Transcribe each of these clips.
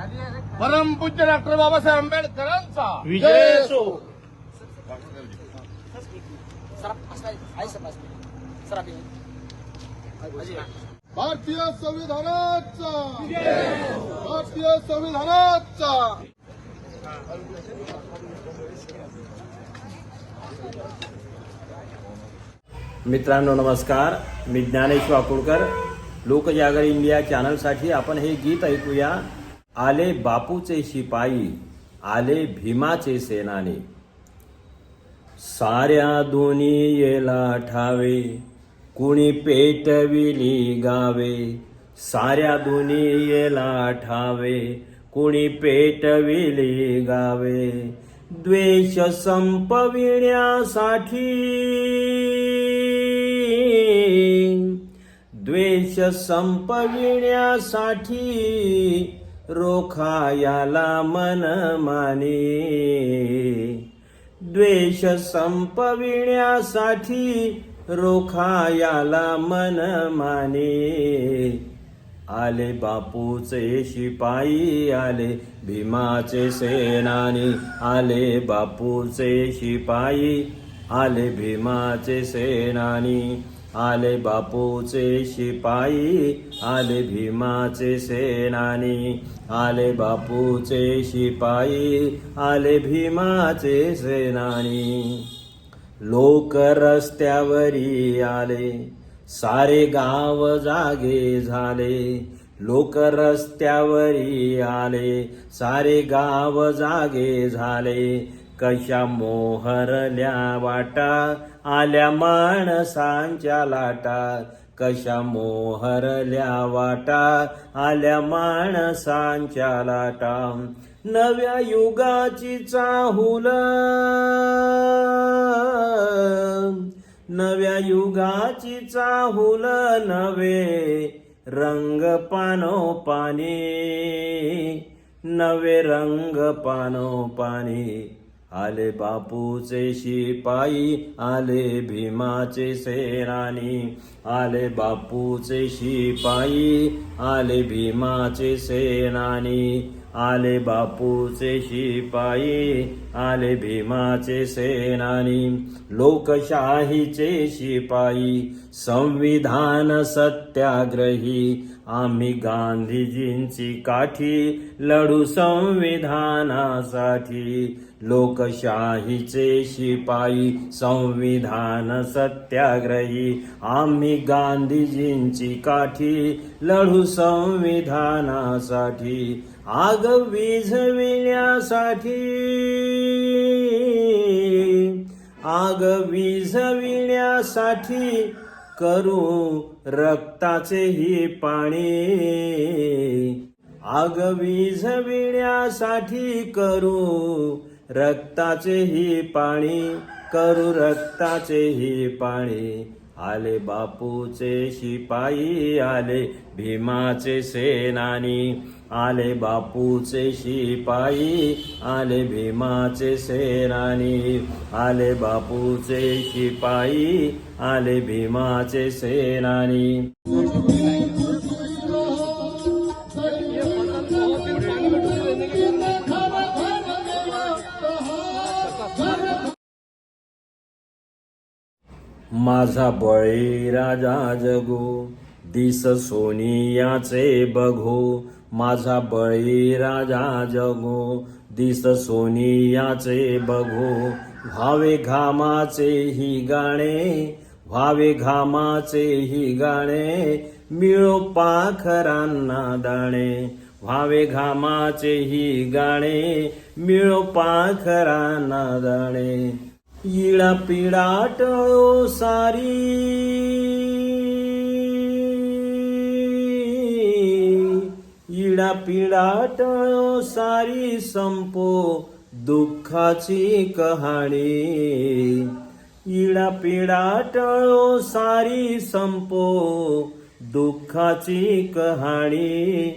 परमपूज्य डॉक्टर बाबासाहेब आंबेडकरांचा. विजय असो भारतीय संविधानाचा. भारतीय संविधानाचा. मित्रांनो नमस्कार. मी ज्ञानेश वाकुळकर लोकजागर इंडिया चॅनलसाठी आपण हे गीत ऐकूया. आले बापूचे शिपाई आले भीमाचे सेनानी. साऱ्या दुनियेला ठावे कुणी पेटविली गावे. साऱ्या दुनियेला ठावे कुणी पेटविली गावे. द्वेष संपविण्यासाठी द्वेष संपविण्यासाठी रोखायाला मन माने. द्वेष संपविण्यासाठी रोखायाला मन माने. आले बापूचे शिपाई आले भीमाचे सेनानी आले बापूचे शिपाई आले भीमाचे सेनानी. आले बापूचे शिपाई आले भीमाचे सेनानी आले बापूचे शिपाई आले भीमाचे सेनानी. लोक रस्त्यावरी आले सारे गाव जागे झाले. लोक रस्त्यावरी आले सारे गाव जागे झाले. कशा मोहरल्या वाटा आल्या माणसांच्या लाटा. कशा मोहरल्या वाटा आल्या माणसांच्या लाटा. नव्या युगाची चाहुल. नव्या युगाची चाहुल नवे रंग पानो पाणी नवे रंग पानो पाणी आले बापूचे शिपाई आले भीमाचे सेनानी आले बापूचे शिपाई आले भीमाचे सेनानी. आले बापूचे शिपाई आले भीमाचे सेनानी लोकशाहीचे शिपाई संविधान सत्याग्रही आम्ही गांधीजींची काठी लढू संविधानासाठी लोकशाहीचे शिपाई संविधान सत्याग्रही आम्ही गांधीजींची काठी लढू संविधानासाठी आग विझविण्यासाठी. आग विझविण्यासाठी करू रक्ताचे ही पाणी. आग विझविण्यासाठी करू रक्ताचे ही पाणी करू रक्ताचे ही पाणी. आले बापूचे शिपाई आले भीमाचे सेनानी आले बापूचे शिपाई आले भीमाचे सेनानी आले बापूचे शिपाई आले भीमाचे सेनानी. माझा बळी राजा जगो दिस सोनियाचे बघो. माझा बळी राजा जगो दिस सोनियाचे बघो. व्हावे घामाचे ही गाणे व्हावे घामाचे ही गाणे मिळो पाखरांना दाणे. व्हावे घामाचे ही गाणे मिळो पाखरांना दाणे. इळा पिळा टळो सारी। इळा पिडा टळो सारी संपो दुःखाची कहाणी इडा पिडा टळो सारी संपो दुःखाची कहाणी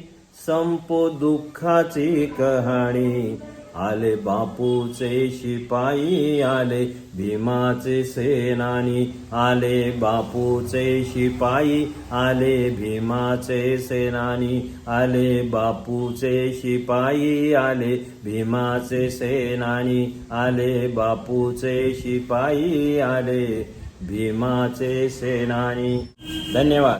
संपो दुःखाची कहाणी आले बापूचे शिपाई आले भीमाचे सेनानी आले बापूचे शिपाई आले भीमाचे सेनानी आले बापूचे शिपाई आले भीमाचे सेनानी आले बापूचे शिपाई आले भीमाचे सेनानी. धन्यवाद.